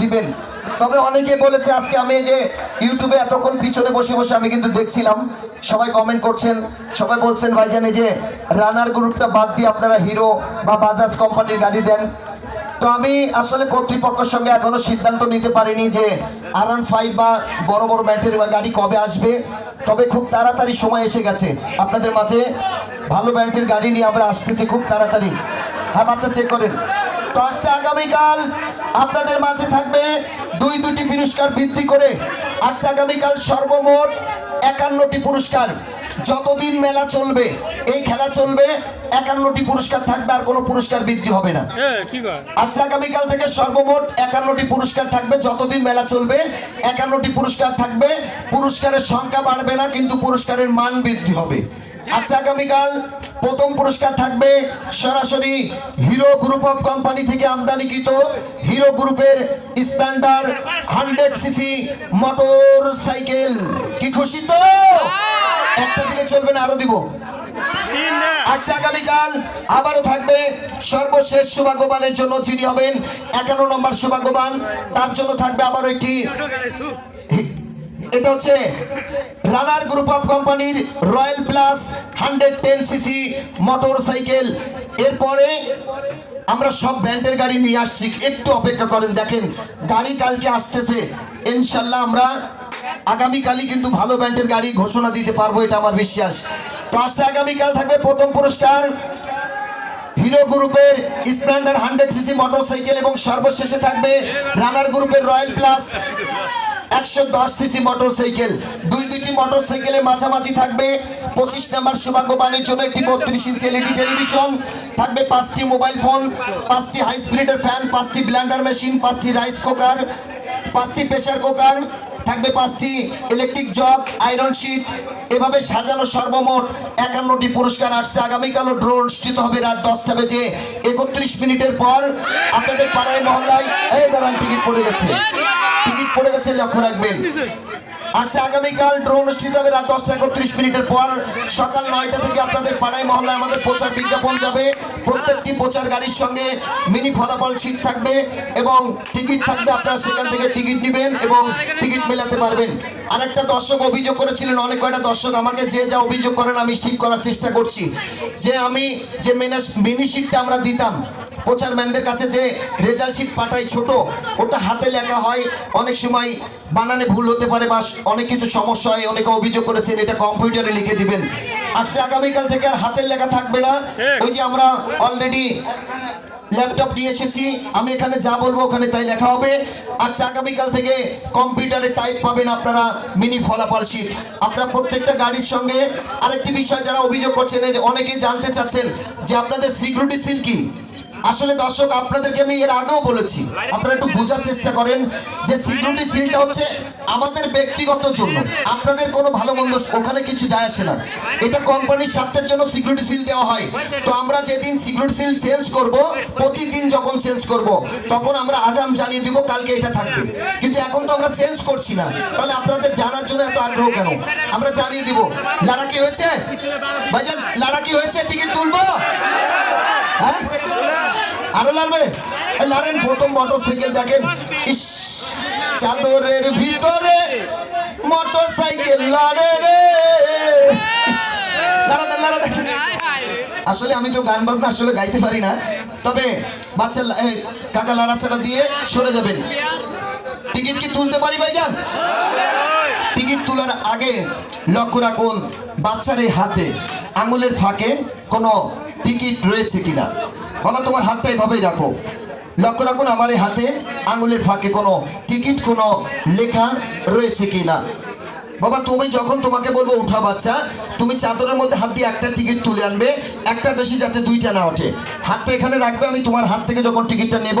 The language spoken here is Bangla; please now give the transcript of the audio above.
দিবেন। তবে অনেকে বলেছে আজকে আমি যে ইউটিউবে এতক্ষণ পিছনে বসে বসে আমি কিন্তু দেখছিলাম। সবাই কমেন্ট করছেন, সবাই বলছেন, ভাইজান, এই যে রানার গ্রুপটা বাদ দিয়ে আপনারা হিরো বা বাজাজ কোম্পানির গাড়ি দেন। তো আমি আসলে কর্তৃপক্ষের সঙ্গে এখনও সিদ্ধান্ত নিতে পারিনি যে আর ফাইভ বা বড় বড় ব্যাটারি গাড়ি কবে আসবে। তবে খুব তাড়াতাড়ি সময় এসে গেছে। আপনাদের মাঝে ভালো ব্র্যান্ডের গাড়ি নিয়ে আমরা আসতেছি খুব তাড়াতাড়ি। হ্যাঁ বাচ্চা চেক করেন। তো আসছে আগামীকাল আপনাদের মাঝে থাকবে দুই দুটি পুরস্কার বৃদ্ধি করে। আসছে আগামীকাল সর্বমোট একান্নটি পুরস্কার। যতদিন মেলা চলবে এই খেলা চলবে একান্নটি পুরস্কার থাকবে আর কোনো পুরস্কার বৃদ্ধি হবে না। আজকে আগামীকাল থেকে সর্বমোট একান্নটি পুরস্কার থাকবে যতদিন মেলা চলবে একান্নটি পুরস্কার থাকবে। পুরস্কারের সংখ্যা বাড়বে না কিন্তু পুরস্কারের মান বৃদ্ধি হবে। আজকে আগামীকাল প্রথম পুরস্কার থাকবে সরাসরি হিরো গ্রুপ অফ কোম্পানি থেকে আমদানিকৃত হিরো গ্রুপের Splendor hundred CC motorcycle. কি খুশি তো? একটা দিলে চলবে না, আরও দিব। আসছে আগামীকাল, আবারও থাকবে সর্বশেষ সৌভাগ্যবানের জন্য যিনি হবেন একান্ন নম্বর সৌভাগ্যবান। তার জন্য থাকবে আবারও একটি এটা হচ্ছে রানার গ্রুপ অফ কোম্পানির Royal plus hundred ten CC motorcycle. এরপরে আমরা সব ব্র্যান্ডের গাড়ি নিয়ে আসছি। একটু অপেক্ষা করেন, দেখেন, গাড়ি কালকে আসতেছে। ইনশাল্লাহ আমরা আগামীকালই কিন্তু ভালো ব্র্যান্ডের গাড়ি ঘোষণা দিতে পারব, এটা আমার বিশ্বাস। তো আসছে আগামীকাল থাকবে প্রথম পুরস্কার। হিরো গ্রুপের স্প্লেন্ডার হান্ড্রেড সিসি মোটরসাইকেল এবং সর্বশেষে থাকবে রানার গ্রুপের রয়্যাল প্লাস একশো দশ সিসি মোটরসাইকেল, দুই দুইটি মোটরসাইকেলের মাঝামাঝি থাকবে। পঁচিশ নাম্বার সৌভাগ্যবানের জন্য একটি বত্রিশ ইঞ্চি এলইডি টেলিভিশন, থাকবে পাঁচটি মোবাইল ফোন, পাঁচটি হাই স্পিডের ফ্যান পাঁচটি ব্লেন্ডার মেশিন পাঁচটি রাইস কুকার পাঁচটি প্রেসার কুকার থাকবে পাঁচটি ইলেকট্রিক জগ আয়রন শিট এভাবে সাজানো সর্বমোট একান্নটি পুরস্কার আসছে। আগামীকালও ড্র অনুষ্ঠিত হবে রাত দশটা বেজে একত্রিশ মিনিটের পর। আপনাদের পাড়ায় মহল্লায়, এই দাঁড়ান টিকিট পড়ে গেছে। পড়ে গেছে লক্ষ্য রাখবেন। আসছে আগামীকাল ড্র অনুষ্ঠিত হবে রাত দশটা একত্রিশ মিনিটের পর। সকাল নয়টা থেকে আপনাদের পাড়ায় মহল্লায় আমাদের প্রচার বিজ্ঞাপন যাবে। প্রত্যেকটি প্রচার গাড়ির সঙ্গে মিনি ফলাফল শীট থাকবে এবং টিকিট থাকবে। আপনারা সেখান থেকে টিকিট নেবেন এবং টিকিট মেলাতে পারবেন। আরেকটা দর্শক অভিযোগ করেছিলেন, অনেক কয়টা দর্শক আমাকে যে যা অভিযোগ করেন আমি ঠিক করার চেষ্টা করছি। যে আমি যে মিনি শিটটা আমরা দিতাম প্রচারম্যানদের কাছে যে রেজাল্ট শিট পাঠাই ছোট ওটা হাতে লেখা হয়। অনেক সময় বানানে ভুল হতে পারে বা অনেক কিছু সমস্যা হয় অনেকে অভিযোগ করেছেন এটা কম্পিউটারে লিখে দিবেন। আসছে আগামীকাল থেকে আর হাতের লেখা থাকবে না। ওই যে আমরা অলরেডি ল্যাপটপ নিয়ে এসেছি আমি এখানে যা বলব ওখানে তাই লেখা হবে। আর সে আগামীকাল থেকে কম্পিউটারে টাইপ পাবেন আপনারা মিনি ফলাফল শিট আপনারা প্রত্যেকটা গাড়ির সঙ্গে আরেকটি বিষয় যারা অভিযোগ করছেন অনেকেই জানতে চাচ্ছেন যে আপনাদের সিকিউরিটি সিল কি? আসলে দর্শক, আপনাদেরকে আমি এর আগেও বলেছি, আপনারা একটু বোঝার চেষ্টা করেন যে সিকিউরিটি সিলটা হচ্ছে আমাদের ব্যক্তিগত জন্য। আপনাদের কোনো ভালো মন্দ ওখানে কিছু যায় আসে না। এটা কোম্পানির স্বার্থের জন্য সিকিউরিটি সিল দেওয়া হয়। তো আমরা যেদিন সিকিউরিটি সিল চেঞ্জ করব, প্রতিদিন যখন চেঞ্জ করব, তখন আমরা আগাম জানিয়ে দিব, কালকে এটা থাকবে। কিন্তু এখন তো আমরা চেঞ্জ করছি না। তাহলে আপনাদের জানার জন্য এত আগ্রহ কেন? আমরা জানিয়ে দিব। লাড়া কি হয়েছে? ভাইজান লাড়া কি হয়েছে? টিকিট তুলবো? হ্যাঁ? এই প্রথম মোটর সাইকেল দেখেন। ইস, চাদরের ভিতরে মোটর সাইকেল লাড়ে রে আসলে আমি তো গান বাজনা আসলে গাইতে পারি না। তবে বাচ্চা কাকা লাড়াচাড়া দিয়ে সরে যাবেন। টিকিট কি তুলতে পারি ভাইজান? টিকিট তোলার আগে লক্ষ্য রাখুন, বাচ্চার এই হাতে আঙুলের ফাঁকে কোনো টিকিট রয়েছে কিনা। বাবা, তোমার হাতটা এভাবেই রাখো। লক্ষ্য রাখুন, আমার এই হাতে আঙুলের ফাঁকে কোনো টিকিট, কোনো লেখা রয়েছে কি না বাবা, তুমি যখন তোমাকে বলব উঠা বাচ্চা, তুমি চাদরের মধ্যে হাত দিয়ে একটা টিকিট তুলে আনবে, একটা বেশি যাতে দুইটা না ওঠে। হাতটা এখানে রাখবে, আমি তোমার হাত থেকে যখন টিকিটটা নেব